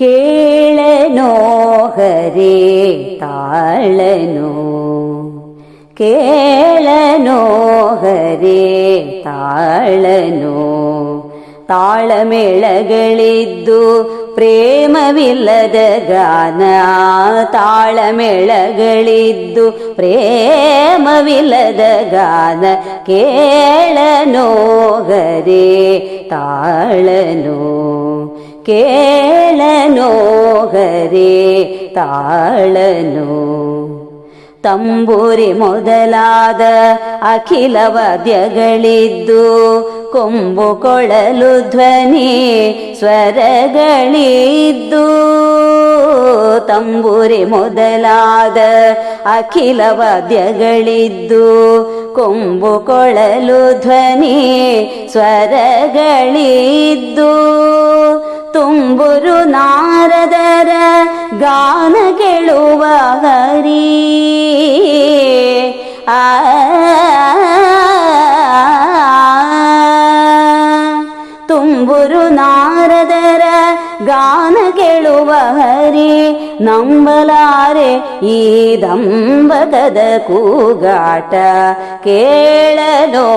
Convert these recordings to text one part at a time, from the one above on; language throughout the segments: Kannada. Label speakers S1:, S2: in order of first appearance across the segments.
S1: ಕೇಳನೋ ಹರೇ ತಾಳನೋ? ಕೇಳನೋ ಹರೇ ತಾಳನೋ? ತಾಳಮೇಳಗಳಿದ್ದು ಪ್ರೇಮವಿಲ್ಲದ ಗಾನ. ತಾಳಮೇಳಗಳಿದ್ದು ಪ್ರೇಮವಿಲ್ಲದ ಗಾನ. ಕೇಳನೋ ಗರೇ ತಾಳನೋ? ಕೇಳನೋ ಗರೇ ತಾಳನೋ. ತಂಬೂರಿ ಮೊದಲಾದ ಅಖಿಲ ವಾದ್ಯಗಳಿದ್ದು ಕೊಂಬು ಕೊಳಲು ಧ್ವನಿ ಸ್ವರಗಳಿದ್ದು. ತಂಬೂರಿ ಮೊದಲಾದ ಅಖಿಲ ವಾದ್ಯಗಳಿದ್ದು ಕೊಂಬು ಕೊಳಲು ಧ್ವನಿ ಸ್ವರಗಳಿದ್ದು. ತುಂಬುರು ನಾರದರ ಗಾನ ಕೇಳುವ ಹರಿ ನಂಬಲಾರೆ ಈ ದಂಬಕದ ಕೂಗಾಟ ಕೇಳನೋ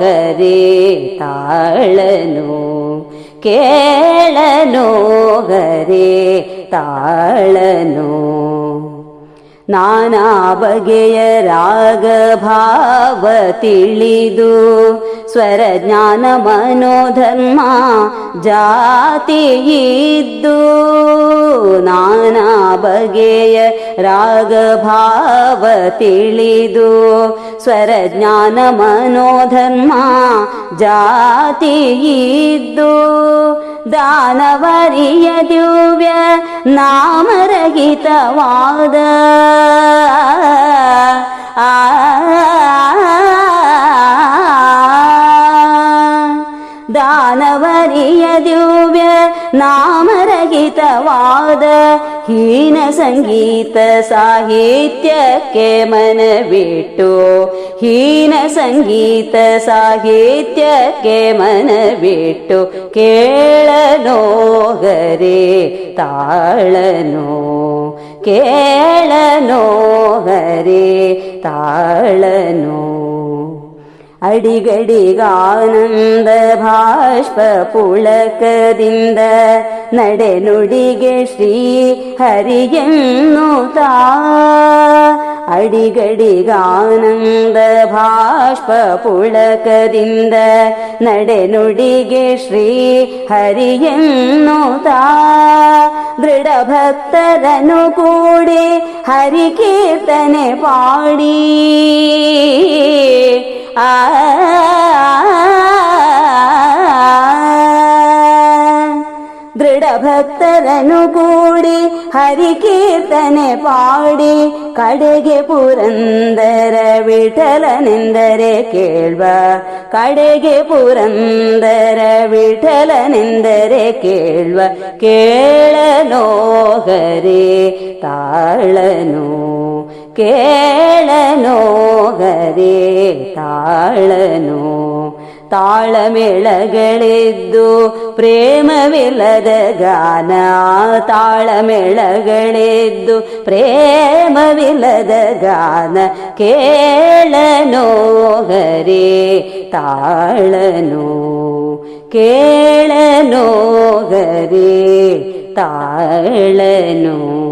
S1: ಹರಿ ತಾಳನೋ ಕೇಳನೋ ಗರೇ ತಾಳನೋ ನಾನಾ ಬಗೆಯ ರಾಗ ಭಾವ ತಿಳಿದು ಸ್ವರ ಜ್ಞಾನ ಮನೋಧರ್ಮ ಜಾತಿಯಿದ್ದು. ನಾನಾ ಬಗೆಯ ರಾಗ ಭಾವ ತಿಳಿದು ಸ್ವರ ಜ್ಞಾನ ಮನೋಧರ್ಮ ಜಾತಿಯಿದ್ದು ದಾನವರಿಯ ದಿವ್ಯ ನಾಮರಹಿತವಾದ. ಆ ದಾನವರಿಯ ದಿವ್ಯ ನಾಮರಹಿತವಾದ ಹೀನ ಸಂಗೀತ ಸಾಹಿತ್ಯಕ್ಕೆ ಮನವಿಟ್ಟು ಹೀನ ಸಂಗೀತ ಸಾಹಿತ್ಯಕ್ಕೆ ಮನವಿಟ್ಟು ಕೇಳನೋ ಗರೇ ತಾಳನೋ ಕೇಳನೋ ಗರೇ ತಾಳನೋ ಅಡಿಗಡಿಗಾನಂದ ಭಾಷ್ಪ ಪುಳಕದಿಂದ ನಡೆ ನುಡಿಗೆ ಶ್ರೀ ಹರಿಯನ್ನುತ್ತಾ ಅಡಿಗಡಿಗಾನಂದ ಭಾಷ್ಪ ಪುಳಕದಿಂದ ನಡೆ ನುಡಿಗೆ ಶ್ರೀ ಹರಿಯನ್ನುತ್ತಾ ದೃಢ ಭಕ್ತರನು ഹരി ഹരികീർത്തന പാടി. ആ. ಭಕ್ತರನು ಕೂಡಿ ಹರಿ ಕೀರ್ತನೆ ಪಾಡಿ ಕಡೆಗೆ ಪುರಂದರ ವಿಠಲನೆಂದರೆ ಕೇಳ್ವ ಕಡೆಗೆ ಪುರಂದರ ವಿಠಲನೆಂದರೆ ಕೇಳ್ವ ಕೇಳನೋ ಗರೇ ತಾಳನೋ ಕೇಳನೋ ಗರೇ ತಾಳನೋ ತಾಳಮೇಳಗಳಿದ್ದು ಪ್ರೇಮವಿಲ್ಲದ ಗಾನ ತಾಳಮೇಳಗಳಿದ್ದು ಪ್ರೇಮವಿಲ್ಲದ ಗಾನ ಕೇಳನೋ ಹರಿ ತಾಳನೋ ಕೇಳನೋ ಹರಿ ತಾಳನೋ.